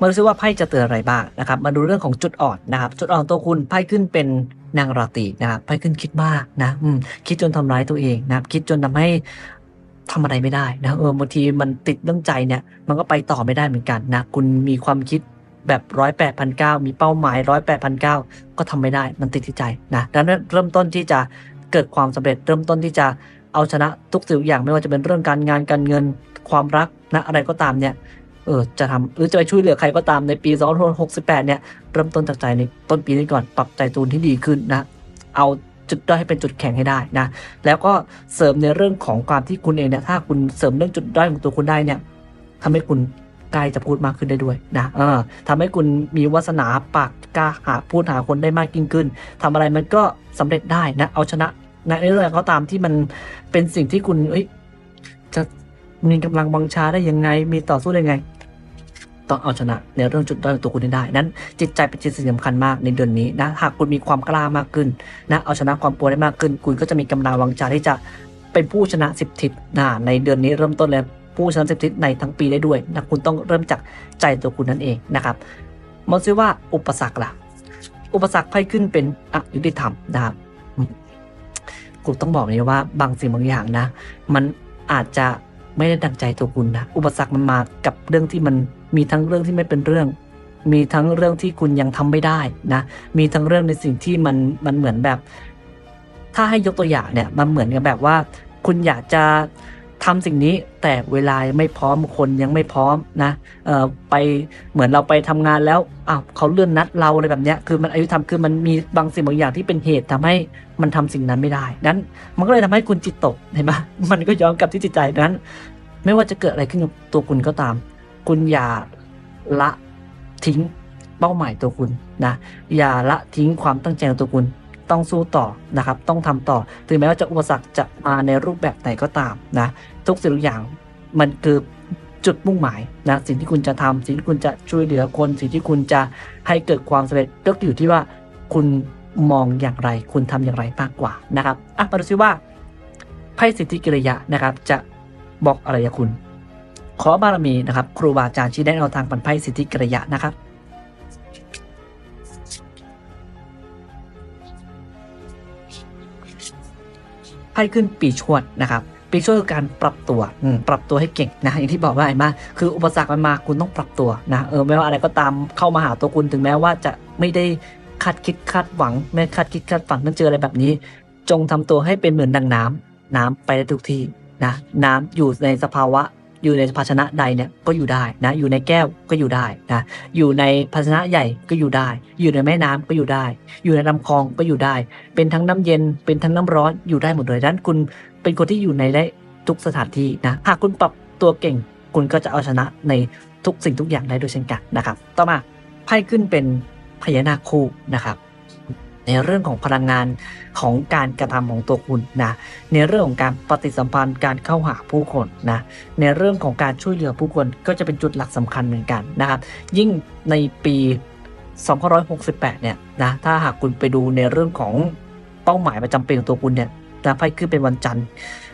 มาดูซิว่าไพ่จะเตือนอะไรบ้างนะครับ มาดูเรื่องของจุดอ่อนนะครับ จุดอ่อนตัวคุณไพ่ขึ้นเป็นนางราตรีนะครับไพ่ขึ้นคิดมากนะคิดจนทำร้ายตัวเองนะครับ คิดจนทำให้ทำอะไรไม่ได้นะเออบางทีมันติดเรื่องใจเนี่ย มันก็ไปต่อไม่ได้เหมือนกันนะ คุณมีความคิดแบบร้อยแปดพันเก้ามีเป้าหมายร้อยแปดพันเก้าก็ทำไม่ได้มันติดที่ใจนะดังนั้นเริ่มต้นที่จะเกิดความสำเร็จ เริ่มต้นที่จะเอาชนะทุกสิ่งทุกอย่างไม่ว่าจะเป็นเรื่องการงานการเงินความรักนะอะไรก็ตามเนี่ย เออจะทำหรือจะไปช่วยเหลือใครก็ตามในปี 2568 เนี่ย เริ่มต้นจากใจในต้นปีนี้ก่อนปรับใจตูนที่ดีขึ้นนะ เอาจุดด้อยให้เป็นจุดแข็งให้ได้นะ แล้วก็เสริมในเรื่องของความที่คุณเองเนี่ยถ้าคุณเสริมเรื่องจุดด้อยของตัวคุณได้เนี่ยทำให้คุณกล้จะพูดมากขึ้นได้ด้วยนะเออทำให้คุณมีวาสนาปากกล้าหาพูดหาคนได้มากยิ่งขึ้นทำอะไรมันก็สำเร็จได้นะเอาชนะในเรื่องอะไรก็ตามที่มันเป็นสิ่งที่คุณเอ้ยจะมีกำลังวังชาได้ยังไง มีต่อสู้ได้ยังไง ต้องเอาชนะในเรื่องจุดด้อยของตัวคุณให้ได้ นั้นจิตใจเป็นสิ่งสำคัญมากในเดือนนี้นะหากคุณมีความกล้ามากขึ้นนะเอาชนะความกลัวได้มากขึ้น คุณก็จะมีกำลังวังชาที่จะเป็นผู้ชนะสิบทิศนะในเดือนนี้เริ่มต้นแล้วผู้ชนะสิบทิศในทั้งปีได้ด้วยนะคุณต้องเริ่มจากใจตัวคุณนั่นเองนะครับมองซิว่าอุปสรรคล่ะอุปสรรคไพ่ขึ้นเป็นอยุติธรรมนะครับอืมกูต้องบอกเลยว่าบางสิ่งบางอย่างนะ มันอาจจะไม่ได้ดังใจตัวคุณนะ อุปสรรคมันมากับเรื่องที่มัน มีทั้งเรื่องที่ไม่เป็นเรื่อง มีทั้งเรื่องที่คุณยังทำไม่ได้นะ มีทั้งเรื่องในสิ่งที่มันมันเหมือนแบบ ถ้าให้ยกตัวอย่างเนี่ยมันเหมือนกับแบบว่า คุณอยากจะทำสิ่งนี้แต่เวลาไม่พร้อมคนยังไม่พร้อมนะเอ่อไปเหมือนเราไปทำงานแล้วอ้าวเขาเลื่อนนัดเราอะไรแบบเนี้ยคือมันอายุทำคือมันมีบางสิ่งบางอย่างที่เป็นเหตุทำให้มันทำสิ่งนั้นไม่ได้นั้น มันก็เลยทำให้คุณจิตตกเห็นไหมมันก็ย้อนกลับที่จิตใจนั้น ไม่ว่าจะเกิดอะไรขึ้นกับตัวคุณก็ตาม คุณอย่าละทิ้งเป้าหมายตัวคุณนะอย่าละทิ้งความตั้งใจของตัวคุณต้องสู้ต่อนะครับ ต้องทำต่อ ถึงแม้ว่าจะอุปสรรคจะมาในรูปแบบไหนก็ตามนะทุกสิ่งทุกอย่างมันคือจุดมุ่งหมายนะสิ่งที่คุณจะทำสิ่งที่คุณจะช่วยเหลือคน สิ่งที่คุณจะให้เกิดความสำเร็จก็อยู่ที่ว่าคุณมองอย่างไร คุณทำอย่างไรมากกว่านะครับอะมาดูซิว่าไพ่สิทธิกิริยะนะครับ จะบอกอะไรกับคุณ ขอบารมีนะครับครูบาอาจารย์ชี้แนะแนวทางปันไพ่สิทธิกิริยะนะครับไพ่ขึ้นปีชวดนะครับปีชวดคือการปรับตัวอืมปรับตัวให้เก่งนะอย่างที่บอกว่าไอ้มาคืออุปสรรคมันมาคุณต้องปรับตัวนะเออไม่ว่าอะไรก็ตามเข้ามาหาตัวคุณถึงแม้ว่าจะไม่ได้คาดคิดคาดหวัง ไม่คาดคิดคาดฝันต้องเจออะไรแบบนี้ จงทำตัวให้เป็นเหมือนดังน้ำน้ำไปได้ทุกที่นะ น้ำอยู่ในสภาวะ อยู่ในภาชนะใดเนี่ยก็อยู่ได้นะอยู่ในแก้วก็อยู่ได้นะอยู่ในภาชนะใหญ่ก็อยู่ได้ อยู่ในแม่น้ำก็อยู่ได้ อยู่ในลำคลองก็อยู่ได้ เป็นทั้งน้ำเย็นเป็นทั้งน้ำร้อนอยู่ได้หมดเลยดังนั้นคุณเป็นคนที่อยู่ในได้ทุกสถานที่นะหากคุณปรับตัวเก่ง คุณก็จะเอาชนะในทุกสิ่งทุกอย่างได้ด้วยเช่นกันนะครับ ต่อมาไพ่ขึ้นเป็นพญานาคคู่นะครับ ในเรื่องของพลังงานของการกระทำของตัวคุณนะในเรื่องของการปฏิสัมพันธ์การเข้าหาผู้คนนะในเรื่องของการช่วยเหลือผู้คนก็จะเป็นจุดหลักสำคัญเหมือนกันนะครับ ยิ่งในปี2568 เนี่ยนะถ้าหากคุณไปดูในเรื่องของเป้าหมายประจำปีของตัวคุณเนี่ยนะไพ่ขึ้นเป็นวันจันทร์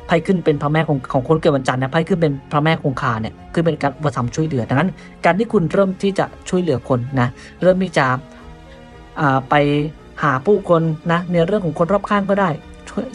ไพ่ขึ้นเป็นพระแม่ของของคนเกิดวันจันทร์นะไพ่ขึ้นเป็นพระแม่คงคาเนี่ยคือเป็นการอุปถัมภ์ช่วยเหลือดังนั้น การที่คุณเริ่มที่จะช่วยเหลือคนนะเริ่มที่จะไป หาผู้คนนะในเรื่องของคนรอบข้างก็ได้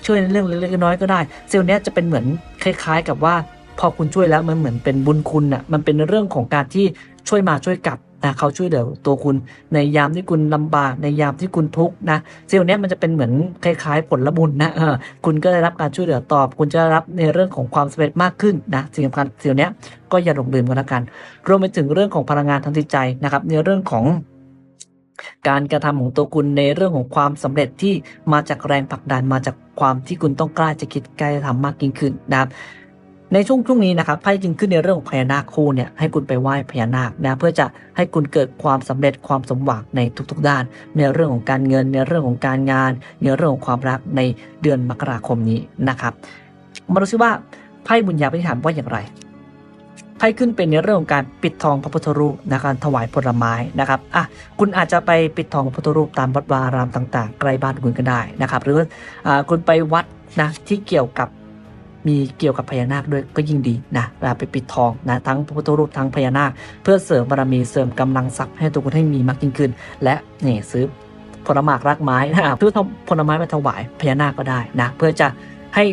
ช่วยในเรื่องเล็กๆน้อยๆก็ได้เซลล์นี้จะเป็นเหมือนคล้ายๆ กับว่าพอคุณช่วยแล้วมันเหมือนเป็นบุญคุณอะมันเป็นเรื่องของการที่ช่วยมาช่วยกลับนะเขาช่วยเหลือตัวคุณในยามที่คุณลำบากในยามที่คุณทุกข์นะเซลล์เนี้ยมันจะเป็นเหมือนคล้ายๆ ผลบุญนะเออคุณก็ได้รับการช่วยเหลือตอบ คุณจะรับในเรื่องของความสำเร็จมากขึ้นนะสิ่งสำคัญเซลล์เนี้ยก็อย่าหลงลืมกันละกัน รวมไปถึงเรื่องของพลังงานทางจิตใจนะครับในเรื่องของ การกระทำของตัวคุณในเรื่องของความสำเร็จที่มาจากแรงผลักดันมาจากความที่คุณต้องกล้าจะคิดกล้าจะทำมากยิ่งขึ้นนะครับในช่วงช่วงนี้นะครับไพ่จึงขึ้นในเรื่องของพญานาคคู่เนี่ยให้คุณไปไหว้พญานาคนะเพื่อจะให้คุณเกิดความสำเร็จความสมหวังในทุกๆ ด้าน ในเรื่องของการเงิน ในเรื่องของการงาน ในเรื่องของความรักในเดือนมกราคมนี้นะครับ มาดูซิว่าไพ่บุญญาพิธานว่าอย่างไร ไพ่ขึ้นเป็นในเรื่องของการปิดทองพระพุทธรูปนะการถวายผลไม้นะครับอะคุณอาจจะไปปิดทองพระพุทธรูปตามวัดวาอารามต่างๆ ใกล้บ้านคุณก็ได้นะครับ หรืออ่าคุณไปวัดนะที่เกี่ยวกับมีเกี่ยวกับพญานาคด้วยก็ยิ่งดีนะลาไปปิดทองนะทั้งพระพุทธรูปทั้งพญานาค เพื่อเสริมบารมีเสริมกำลังทรัพย์ให้ตัวคุณให้มีมากยิ่งขึ้น และนี่ซื้อผลไม้รากไม้นะครับซื้อผลไม้มาถวายพญานาคก็ได้นะเพื่อจะให้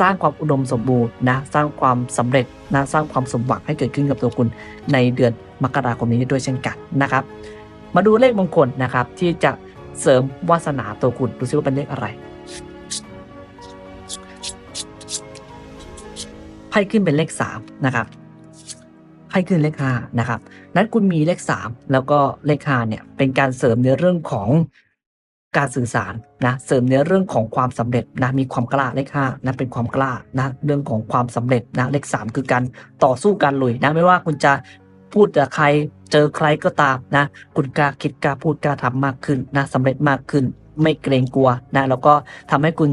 สร้างความอุดมสมบูรณ์นะสร้างความสำเร็จนะสร้างความสมหวังให้เกิดขึ้นกับตัวคุณในเดือนมกราคมนี้ด้วยเช่นกันนะครับ มาดูเลขมงคลนะครับที่จะเสริมวาสนาตัวคุณดูซิว่าเป็นเลขอะไรไพ่ขึ้นเป็นเลขสามนะครับไพ่ขึ้นเลขห้านะครับนั้นคุณมีเลขสามแล้วก็เลขห้าเนี่ยเป็นการเสริมในเรื่องของ การสื่อสารนะเสริมในเรื่องของความสำเร็จนะมีความกล้าเลขห้านะเป็นความกล้านะเรื่องของความสำเร็จนะเลขสามคือการต่อสู้การลุยนะไม่ว่าคุณจะพูดกับใครเจอใครก็ตามนะ คุณกล้าคิดกล้าพูดกล้าทำมากขึ้นนะสำเร็จมากขึ้น ไม่เกรงกลัวนะแล้วก็ทำให้คุณ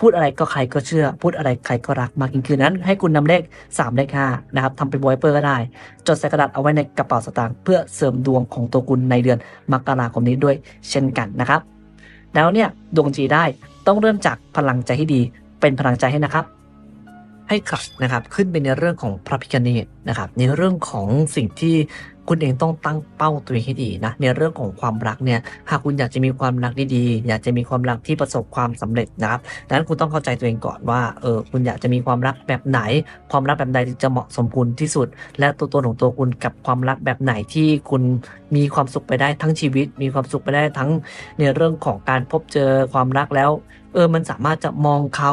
พูดอะไรก็ใครก็เชื่อ พูดอะไรใครก็รักมากยิ่งขึ้นนั้น ให้คุณนำเลข 3 เลข5นะครับทำเป็นไวเปอร์ก็ได้ จดใส่กระดาษเอาไว้ในกระเป๋าสตางค์เพื่อเสริมดวงของตัวคุณในเดือนมกราคมนี้ด้วยเช่นกันนะครับ แล้วเนี่ยดวงจีได้ต้องเริ่มจากพลังใจที่ดี เป็นพลังใจให้นะครับ ให้กลับนะครับขึ้นไปในเรื่องของพระพิคเนตนะครับในเรื่องของสิ่งที่ คุณเองต้องตั้งเป้าตัวเองให้ดีนะในเรื่องของความรักเนี่ยหากคุณอยากจะมีความรักดีๆอยากจะมีความรักที่ประสบความสำเร็จนะครับดังนั้นคุณต้องเข้าใจตัวเองก่อนว่าเออคุณอยากจะมีความรักแบบไหน ความรักแบบใดที่จะเหมาะสมคุณที่สุด และตัวตนของตัวคุณกับความรักแบบไหนที่คุณมีความสุขไปได้ทั้งชีวิต มีความสุขไปได้ทั้งในเรื่องของการพบเจอความรักแล้ว เออมันสามารถจะมองเขา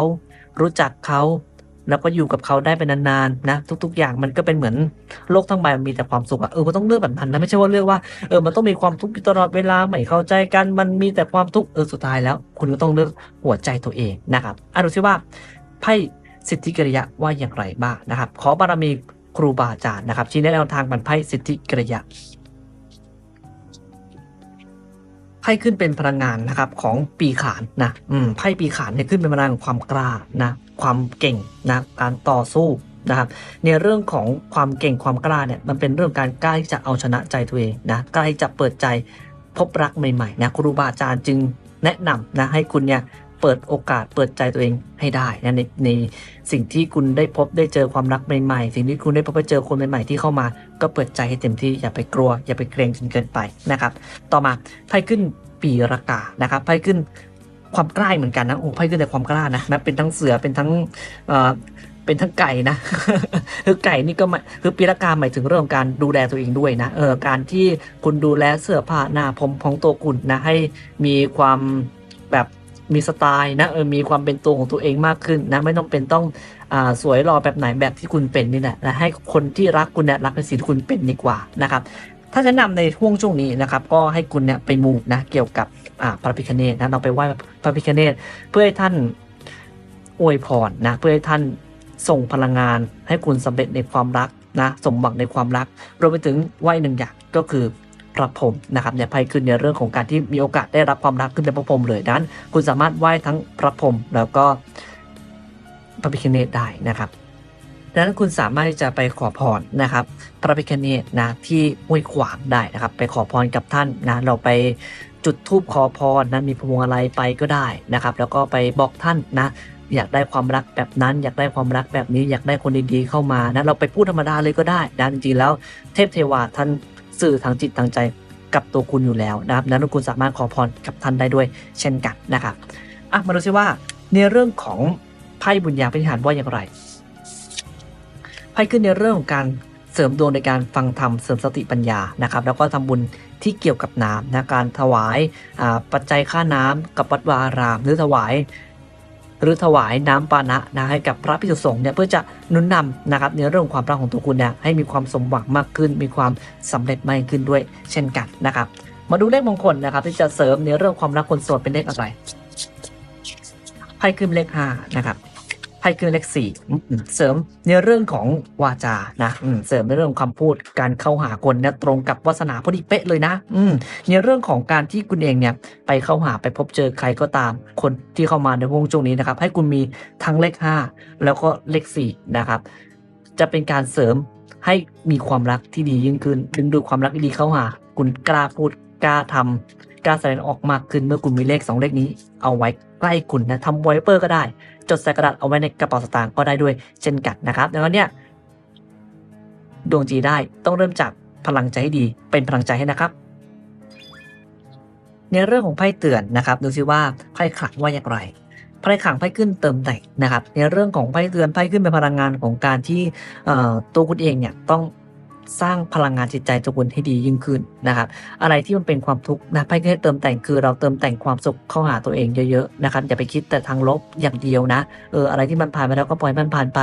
รู้จักเขา แล้วก็อยู่กับเขาได้เป็นนานๆนะ ทุก ๆ อย่างมันก็เป็นเหมือนโลกทั้งใบมันมีแต่ความสุขอะเออมันต้องเลือกแบบนั้นนะไม่ใช่ว่าเลือกว่าเออมันต้องมีความทุกข์ตลอดเวลาไม่เข้าใจกันมันมีแต่ความทุกข์เออสุดท้ายแล้ว คุณก็ต้องเลือกหัวใจตัวเองนะครับอะดูซิว่าไพ่สิทธิกิริยะว่าอย่างไรบ้างนะครับ ขอบารมีครูบาอาจารย์นะครับชี้แนะแนวทางบรรไพ่สิทธิกิริยะไพ่ขึ้นเป็นพลังงานนะครับของปีขานนะ อืม ไพ่ปีขานเนี่ยขึ้นเป็นพลังความกล้านะ ความเก่งนะการต่อสู้นะครับในเรื่องของความเก่งความกล้าเนี่ยมันเป็นเรื่องการกล้าที่จะเอาชนะใจตัวเองนะกล้าที่จะเปิดใจพบรักใหม่ๆนะครูบาอาจารย์จึงแนะนำนะให้คุณเนี่ยเปิดโอกาสเปิดใจตัวเองให้ได้นะในในสิ่งที่คุณได้พบได้เจอความรักใหม่ๆ สิ่งที่คุณได้พบได้เจอคนใหม่ๆที่เข้ามา ก็เปิดใจให้เต็มที่อย่าไปกลัว อย่าไปเกรงจนเกินไปนะครับ ต่อมาไพ่ขึ้นปีรากานะครับไพ่ขึ้น ความกล้าเหมือนกันนะโอ้ไพ่ขึ้นแต่ความกล้านะนะเป็นทั้งเสือเป็นทั้งเป็นทั้งไก่นะคือไก่นี่ก็มาคือปีรากาหมายถึงเรื่องการดูแลตัวเองด้วยนะเออการที่คุณดูแลเสื้อผ้าหน้าผมของตัวคุณนะให้มีความแบบมีสไตล์นะเออมีความเป็นตัวของตัวเองมากขึ้นนะไม่ต้องเป็นต้องอ่าสวยรอแบบไหนแบบที่คุณเป็นนี่แหละนะให้คนที่รักคุณเนี่ยรักในสิ่งที่คุณเป็นดีกว่านะครับ ถ้าจะนำในห่วงช่วงนี้นะครับก็ให้คุณเนี่ยไปมูนะเกี่ยวกับอ่าพระพิคเนตนะเราไปไหว้พระพิคเนตเพื่อให้ท่านอวยพรนะเพื่อให้ท่านส่งพลังงานให้คุณสำเร็จในความรักนะสมหวังในความรักรวมไปถึงไหว้หนึ่งอย่างก็คือพระพรหมนะครับเนี่ยไพ่ขึ้นในเรื่องของการที่มีโอกาสได้รับความรักขึ้นเป็นพระพรหมเลยดังนั้น คุณสามารถไหว้ทั้งพระพรหมแล้วก็พระพิคเนตได้นะครับ ดังนั้นคุณสามารถที่จะไปขอพรนะครับ พระพิคเนตนะที่ห้วยขวางได้นะครับ ไปขอพรกับท่านนะเราไปจุดธูปขอพรนะมีพวงอะไรไปก็ได้นะครับ แล้วก็ไปบอกท่านนะอยากได้ความรักแบบนั้น อยากได้ความรักแบบนี้อยากได้คนดีๆเข้ามานะเราไปพูดธรรมดาเลยก็ได้นะจริงๆแล้วเทพเทวาท่านสื่อทางจิตทางใจกับตัวคุณอยู่แล้วนะครับดังนั้นคุณสามารถขอพรกับท่านได้ด้วยเช่นกันนะครับอะมาดูซิว่าในเรื่องของไพ่บุญญาพิหารว่าอย่างไร ไพ่ขึ้นในเรื่องของการเสริมดวงในการฟังธรรมเสริมสติปัญญานะครับ แล้วก็ทำบุญที่เกี่ยวกับน้ำนะการถวายปัจจัยค่าน้ำกับวัดวาราม หรือถวาย หรือถวายน้ำปานะนะให้กับพระภิกษุสงฆ์เนี่ยเพื่อจะนุนนำนะครับในเรื่องของความรักของตัวคุณเนี่ยให้มีความสมหวังมากขึ้น มีความสำเร็จมากขึ้นด้วยเช่นกันนะครับ มาดูเลขมงคลนะครับ ที่จะเสริมในเรื่องความรักคนโสดเป็นเลขอะไรไพ่ขึ้นเลขห้านะครับ ไพ่ขึ้นเลขสี่เสริมในเรื่องของวาจานะเสริมในเรื่องของคำพูดการเข้าหาคนเนี่ยตรงกับวาสนาพอดีเป๊ะเลยนะ อืในเรื่องของการที่คุณเองเนี่ยไปเข้าหาไปพบเจอใครก็ตาม คนที่เข้ามาในวงช่วงนี้นะครับให้คุณมีทั้งเลข 5 แล้วก็เลข4นะครับจะเป็นการเสริมให้มีความรักที่ดียิ่งขึ้นดึงดูดความรักที่ดีเข้าหา คุณกล้าพูดกล้าทำ กล้าแสดงออกมากขึ้นเมื่อคุณมีเลข 2 เลขนี้ เอาไว้ใกล้คุณนะทำไวเปอร์ก็ได้ จดใส่กระดาษเอาไว้ในกระเป๋าสตางค์ก็ได้ด้วยเช่นกันนะครับดังนั้นเนี่ยดวงจีได้ต้องเริ่มจากพลังใจให้ดีเป็นพลังใจให้นะครับ ในเรื่องของไพ่เตือนนะครับดูซิว่าไพ่ขลังว่าอย่างไรไพ่ขลังไพ่ขึ้นเติมแต่งนะครับ ในเรื่องของไพ่เตือนไพ่ขึ้นเป็นพลังงานของการที่ตัวคุณเองเนี่ยต้อง สร้างพลังงานจิตใจตัวคุณให้ดียิ่งขึ้นนะครับ อะไรที่มันเป็นความทุกข์นะไพ่ขึ้นเติมแต่งคือเราเติมแต่งความสุขเข้าหาตัวเองเยอะๆนะครับอย่าไปคิดแต่ทางลบอย่างเดียวนะเอออะไรที่มันผ่านไปแล้วก็ปล่อยมันผ่านไป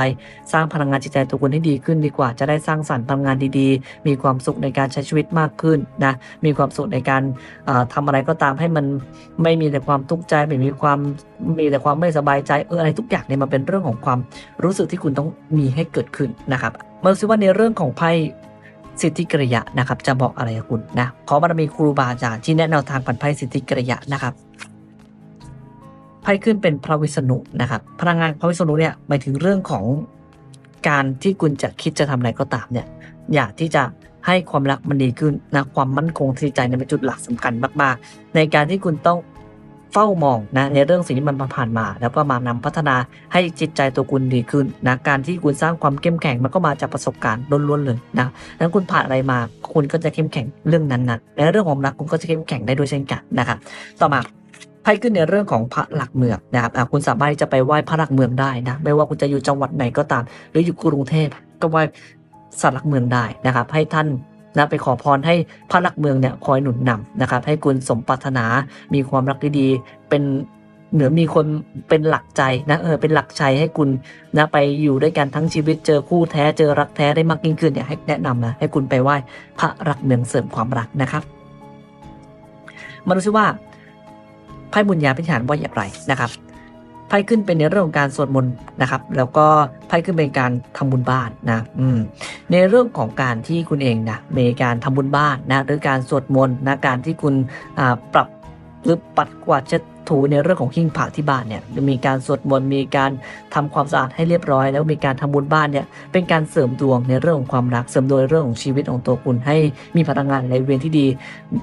สร้างพลังงานจิตใจตัวคุณให้ดีขึ้นดีกว่า จะได้สร้างสรรค์พลังงานดีๆ มีความสุขในการใช้ชีวิตมากขึ้นนะมีความสุขในการเอ่อทำอะไรก็ตามให้มันไม่มีแต่ความทุกข์ใจไม่มีความมีแต่ความไม่สบายใจเอออะไรทุกอย่างเนี่ยมันเป็นเรื่องของความรู้สึกที่คุณต้องมีให้เกิดขึ้นนะครับมาดูซิว่าในเรื่องของไพ่ สิทธิกริยะนะครับ จะบอกอะไรกับคุณนะขอบารมีครูบาอาจารย์ที่แนะแนวทางปันไพ่สิทธิกริยะนะครับไพ่ขึ้นเป็นพระวิษณุนะครับ พลังงานพระวิษณุเนี่ยหมายถึงเรื่องของการที่คุณจะคิดจะทำอะไรก็ตามเนี่ย อยากที่จะให้ความรักมันดีขึ้นนะความมั่นคงทางจิตใจเนี่ยเป็นจุดหลักสำคัญมาก ๆ ในการที่คุณต้อง เฝ้ามองนะในเรื่องสิ่งที่มันผ่านมา แล้วก็มานำพัฒนาให้จิตใจตัวคุณดีขึ้นนะการที่คุณสร้างความเข้มแข็งมันก็มาจากประสบการณ์ล้วนๆเลยนะนั้นคุณผ่านอะไรมาคุณก็จะเข้มแข็งเรื่องนั้นๆในเรื่องของรักคุณก็จะเข้มแข็งได้ด้วยเช่นกันนะครับต่อมาไพ่ขึ้นในเรื่องของพระหลักเมืองนะครับคุณสามารถที่จะไปไหว้พระหลักเมืองได้นะ ไม่ว่าคุณจะอยู่จังหวัดไหนก็ตาม หรืออยู่กรุงเทพก็ไหว้สัตว์หลักเมืองได้นะครับ ให้ท่าน นะไปขอพรให้พระลักเมืองเนี่ยคอยหนุนนำนะครับ ให้คุณสมปรารถนามีความรักที่ดีเป็นเหนือมีคนเป็นหลักใจนะเออเป็นหลักใจให้คุณนะไปอยู่ด้วยกันทั้งชีวิตเจอคู่แท้เจอรักแท้ได้มากยิ่งขึ้นเนี่ยให้แนะนำนะให้คุณไปไหว้พระหลักเมืองเสริมความรักนะครับมาดูซิว่าไพ่บุญญาพิธานว่าอย่างไรนะครับ ไพ่ขึ้นเป็นในเรื่องของการสวดมนต์นะครับ แล้วก็ไพ่ขึ้นเป็นการทำบุญบ้านนะอืมในเรื่องของการที่คุณเองนะมีการทำบุญบ้านนะหรือการสวดมนต์นะการที่คุณอ่าปรับหรือปัดกวาดเช็ดถูในเรื่องของหิ้งพระที่บ้านเนี่ยมีการสวดมนต์มีการทำความสะอาดให้เรียบร้อย แล้วมีการทำบุญบ้านเนี่ยเป็นการเสริมดวงในเรื่องของความรักเสริมดวงในเรื่องของชีวิตของตัวคุณให้มีพลังงานในเวียนที่ดี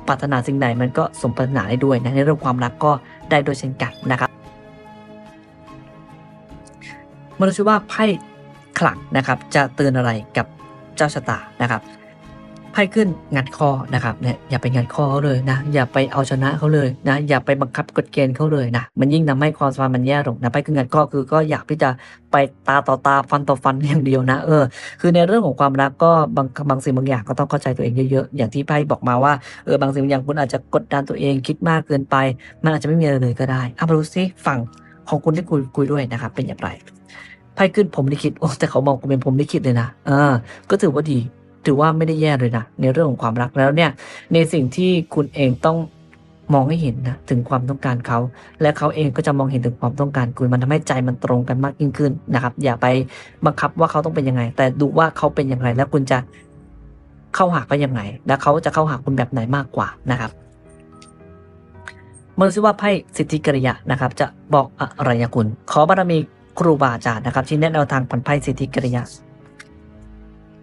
ปรารถนาสิ่งใดมันก็สมปรารถนาได้ด้วยนะในเรื่องความรักก็ได้โดยเช่นกันนะครับ มาดูซิว่าไพ่ขลังนะครับ จะเตือนอะไรกับเจ้าชะตานะครับไพ่ขึ้นงัดคอนะครับเนี่ยอย่าไปงัดคอเขาเลยนะ อย่าไปเอาชนะเขาเลยนะ อย่าไปบังคับกฎเกณฑ์เขาเลยนะมันยิ่งทำให้ความสัมพันธ์มันแย่ลงนะไพ่ขึ้นงัดคอคือก็อยากที่จะไปตาต่อตาฟันต่อฟันอย่างเดียวนะ เออ คือในเรื่องของความรักก็บางบางสิ่งบางอย่างก็ต้องเข้าใจตัวเองเยอะๆอย่างที่ไพ่บอกมาว่าเออบางสิ่งบางอย่างคุณอาจจะกดดันตัวเองคิดมากเกินไป มันอาจจะไม่มีอะไรเลยก็ได้เอามาดูซิฝั่งของคุณที่คุยคุยด้วยนะครับเป็นอย่างไร พ่ขึ้นผมลิขิตโอ้แต่เขามองกูเป็นผมลิขิตเลยนะเออก็ถือว่าดี ถือว่าไม่ได้แย่เลยนะในเรื่องของความรักแล้วเนี่ย ในสิ่งที่คุณเองต้องมองให้เห็นนะถึงความต้องการเขา และเขาเองก็จะมองเห็นถึงความต้องการคุณมันทำให้ใจมันตรงกันมากยิ่งขึ้นนะครับ อย่าไปบังคับว่าเขาต้องเป็นยังไง แต่ดูว่าเขาเป็นอย่างไร แล้วคุณจะเข้าหาเขายังไง และเขาจะเข้าหาคุณแบบไหนมากกว่านะครับมาดูซิว่าไพ่สิทธิกริยะนะครับ จะบอกอะไรกับคุณ ขอบารมี ครูบาอาจารย์นะครับ ที่แนะแนวทางผันไพ่สิทธิกริยะ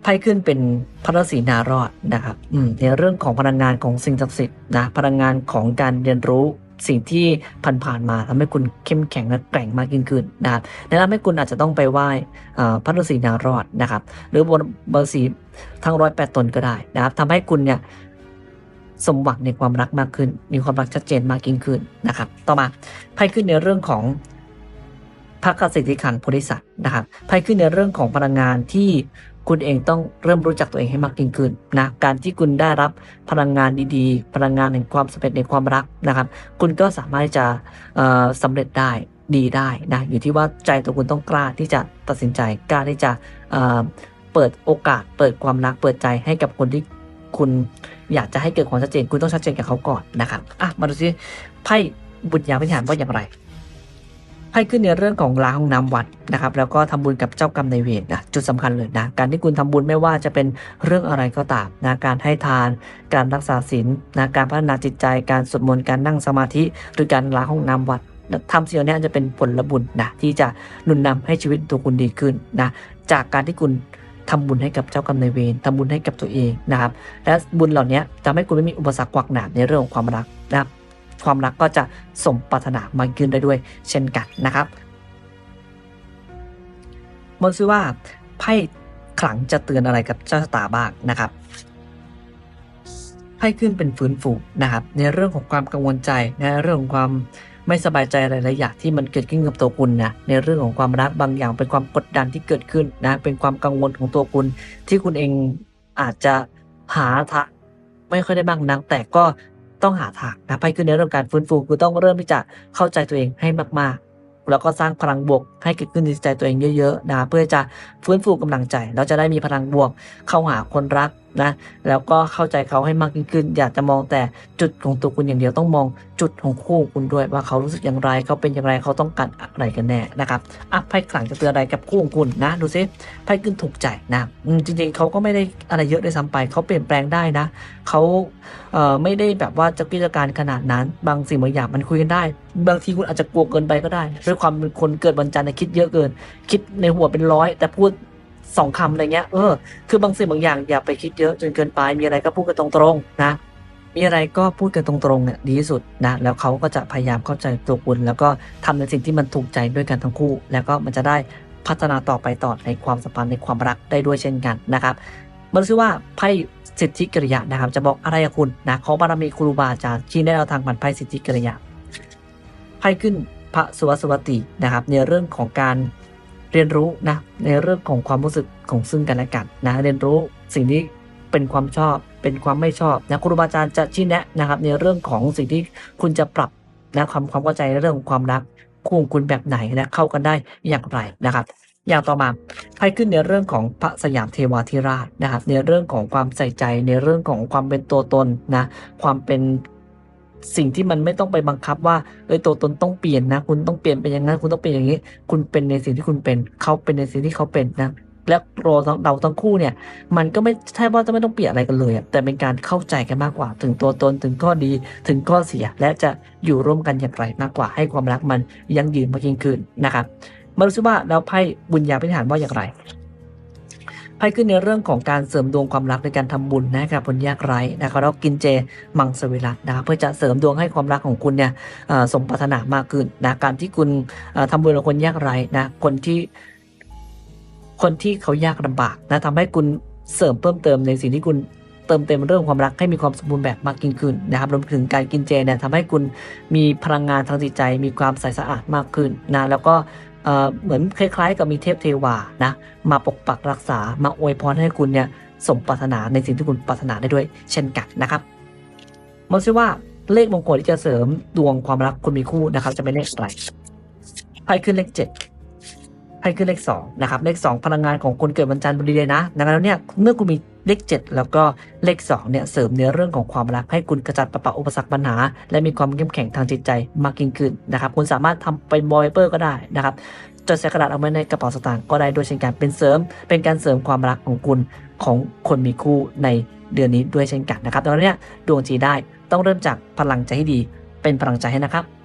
ไพ่ขึ้นเป็นพระฤาษีนารอดนะครับอืมในเรื่องของพลังงานของสิ่งศักดิ์สิทธิ์นะพลังงานของการเรียนรู้สิ่งที่ผ่านๆมาทำให้คุณเข้มแข็งและแกร่งมากยิ่งขึ้นนะครับแนะนำให้คุณอาจจะต้องไปไหว้พระฤาษีนารอดนะครับ หรือบนบฤาษีทั้งร้อยแปดตนก็ได้นะครับทำให้คุณเนี่ยสมหวังในความรักมากขึ้น มีความรักชัดเจนมากยิ่งขึ้นนะครับ ต่อมาไพ่ขึ้นในเรื่องของ ระกสิทธิขันโพธิสัตว์นะครับไพ่ขึ้นในเรื่องของพลังงานที่คุณเองต้องเริ่มรู้จักตัวเองให้มากยิ่งขึ้นนะการที่คุณได้รับพลังงานดีๆ พลังงานแห่งความสำเร็จในความรักนะครับ คุณก็สามารถจะเอ่อสำเร็จได้ดีได้นะอยู่ที่ว่าใจตัวคุณต้องกล้าที่จะตัดสินใจกล้าที่จะเเปิดโอกาส เปิดความรักเปิดใจให้กับคนที่คุณอยากจะให้เกิดความชัดเจน คุณต้องชัดเจนกับเขาก่อนนะครับอะมาดูซิไพ่บุญญาพิธานว่าอย่างไร ให้ขึ้นในเรื่องของล้างห้องน้ำวัดนะครับแล้วก็ทำบุญกับเจ้ากรรมนายเวรนะจุดสำคัญเลยนะการที่คุณทำบุญไม่ว่าจะเป็นเรื่องอะไรก็ตามนะการให้ทาน การรักษาศีลนะการพัฒนาจิตใจ การสวดมนต์การนั่งสมาธิ หรือการล้างห้องน้ำวัดทำสิ่งเนี้จะเป็นผลบุญนะที่จะหนุนนำให้ชีวิตตัวคุณดีขึ้นนะจากการที่คุณทำบุญให้กับเจ้ากรรมนายเวรทำบุญให้กับตัวเองนะครับ และบุญเหล่านี้จะให้คุณไม่มีอุปสรรคกวักหนามในเรื่องของความรักนะครับ ความรักก็จะสมปรารถนามากขึ้นได้ด้วย เช่นกันนะครับมาดูว่าไพ่ขลังจะเตือนอะไรกับเจ้าชะตาบ้างนะครับไพ่ขึ้นเป็นฟื้นฟูนะครับ ในเรื่องของความกังวลใจในเรื่องของความไม่สบายใจหลายๆอย่างที่มันเกิดขึ้นกับตัวคุณนะในเรื่องของความรักบางอย่างเป็นความกดดันที่เกิดขึ้นนะเป็นความกังวลของตัวคุณ ที่คุณเองอาจจะหาทางไม่ค่อยได้บ้างนักแต่ก็ ต้องหาทางนะไพ่ขึ้นในเรื่องการฟื้นฟูคือต้องเริ่มที่จะเข้าใจตัวเองให้มากๆ แล้วก็สร้างพลังบวกให้เกิดขึ้นในใจตัวเองเยอะๆนะเพื่อจะฟื้นฟูกำลังใจ เราจะได้มีพลังบวกเข้าหาคนรัก นะแล้วก็เข้าใจเขาให้มากยิ่งขึ้น อยากจะมองแต่จุดของตัวคุณอย่างเดียวต้องมองจุดของคู่คุณด้วยว่าเขารู้สึกอย่างไรเขาเป็นอย่างไรเขาต้องการอะไรกันแน่นะครับอะไพ่ขลังจะเตือนอะไรกับคู่ของคุณนะดูซิไพ่ขึ้นถูกใจนะจริงๆเขาก็ไม่ได้อะไรเยอะด้วยซ้ำไปเขาเปลี่ยนแปลงได้นะเขาเอ่อไม่ได้แบบว่าจะกิจการขนาดนั้น บางสิ่งบางอย่างมันคุยกันได้ บางทีคุณอาจจะกลัวเกินไปก็ได้ด้วยความเป็นคนเกิดวันจันทร์คิดเยอะเกิน คิดในหัวเป็นร้อยแต่พูด สองคำอะไรเงี้ยเออคือบางสิ่งบางอย่างอย่าไปคิดเยอะจนเกินไป มีอะไรก็พูดกันตรงๆนะมีอะไรก็พูดกันตรงๆเนี่ยดีที่สุดนะแล้วเขาก็จะพยายามเข้าใจตัวคุณ แล้วก็ทำในสิ่งที่มันถูกใจด้วยกันทั้งคู่ แล้วก็มันจะได้พัฒนาต่อไปต่อในความสัมพันธ์ในความรักได้ด้วยเช่นกันนะครับมันชื่อว่าไพ่สิทธิกิริยานะครับ จะบอกอะไรกับคุณนะขอบารมีครูบาอาจารย์ชี้แนะทางผ่านไพ่สิทธิกิริยาไพ่ขึ้นพระสวัสวตินะครับในเรื่องของการ เรียนรู้นะในเรื่องของความรู้สึกของซึ่งกันและกันนะเรียนรู้สิ่งที่เป็นความชอบเป็นความไม่ชอบนะครูบาอาจารย์จะชี้แนะนะครับในเรื่องของสิ่งที่คุณจะปรับนะความความเข้าใจในเรื่องของความรักคู่ของคุณแบบไหนและเข้ากันได้อย่างไรนะครับ อย่างต่อมาไพ่ขึ้นในเรื่องของพระสยามเทวาธิราชนะครับในเรื่องของความใส่ใจในเรื่องของความเป็นตัวตนนะความเป็น สิ่งที่มันไม่ต้องไปบังคับว่าเอ้ยตัวตนต้องเปลี่ยนนะ คุณต้องเปลี่ยนเป็นอย่างนั้นคุณต้องเป็นอย่างนี้ คุณเป็นในสิ่งที่คุณเป็นเขาเป็นในสิ่งที่เขาเป็นนะและเราทั้งเราทั้งคู่เนี่ย มันก็ไม่ใช่ว่าจะไม่ต้องเปลี่ยนอะไรกันเลยแต่เป็นการเข้าใจกันมากกว่า ถึงตัวตนถึงข้อดีถึงข้อเสีย และจะอยู่ร่วมกันอย่างไรมากกว่า ให้ความรักมันยั่งยืนมากยิ่งขึ้นนะครับมาดูซิว่าแล้วไพ่บุญญาพิธานว่าอย่างไร ไพ่ขึ้นในเรื่องของการเสริมดวงความรักในการทำบุญนะครับคนยากไร้นะครับแล้วกินเจมังสวิรัตนะเพื่อจะเสริมดวงให้ความรักของคุณเนี่ยสมปรารถนามากขึ้นนะการที่คุณเอ่อทำบุญกับคนยากไร้นะคนที่คนที่เขายากลำบากนะทำให้คุณเสริมเพิ่มเติมในสิ่งที่คุณเติมเต็มเรื่องความรักให้มีความสมบูรณ์แบบมากยิ่งขึ้นนะครับรวมถึงการกินเจเนี่ยทำให้คุณมีพลังงานทางจิตใจ มีความใสสะอาดมากขึ้นนะแล้วก็ เหมือนคล้ายๆ กับมีเทพเทวานะมาปกปักรักษามาอวยพรให้คุณเนี่ยสมปรารถนาในสิ่งที่คุณปรารถนาได้ด้วย เช่นกันนะครับมาซิว่าเลขมงคลที่จะเสริมดวงความรักคุณมีคู่นะครับ จะเป็นเลขอะไรไพ่ขึ้นเลขเจ็ด ไพ่ขึ้นเลขสองนะครับเลขสองพลังงานของคนเกิดวันจันทร์พอดีเลยนะดังนั้นแล้วเนี่ยเมื่อคุณมีเลขเจ็ดแล้วก็เลขสองเนี่ยเสริมในเรื่องของความรักให้คุณกระจัดปัดเป่าอุปสรรคปัญหา และมีความเข้มแข็งทางจิตใจมากยิ่งขึ้นนะครับคุณสามารถทำเป็นบอยเปอร์ก็ได้นะครับจดใส่กระดาษเอาไว้ในกระเป๋าสตางค์ก็ได้โดยเช่นกันเป็นเสริม เป็นการเสริมความรักของคุณของคนมีคู่ในเดือนนี้ด้วยเช่นกันนะครับดังนั้นเนี่ยดวงจีได้ต้องเริ่มจากพลังใจให้ดี เป็นพลังใจให้นะครับ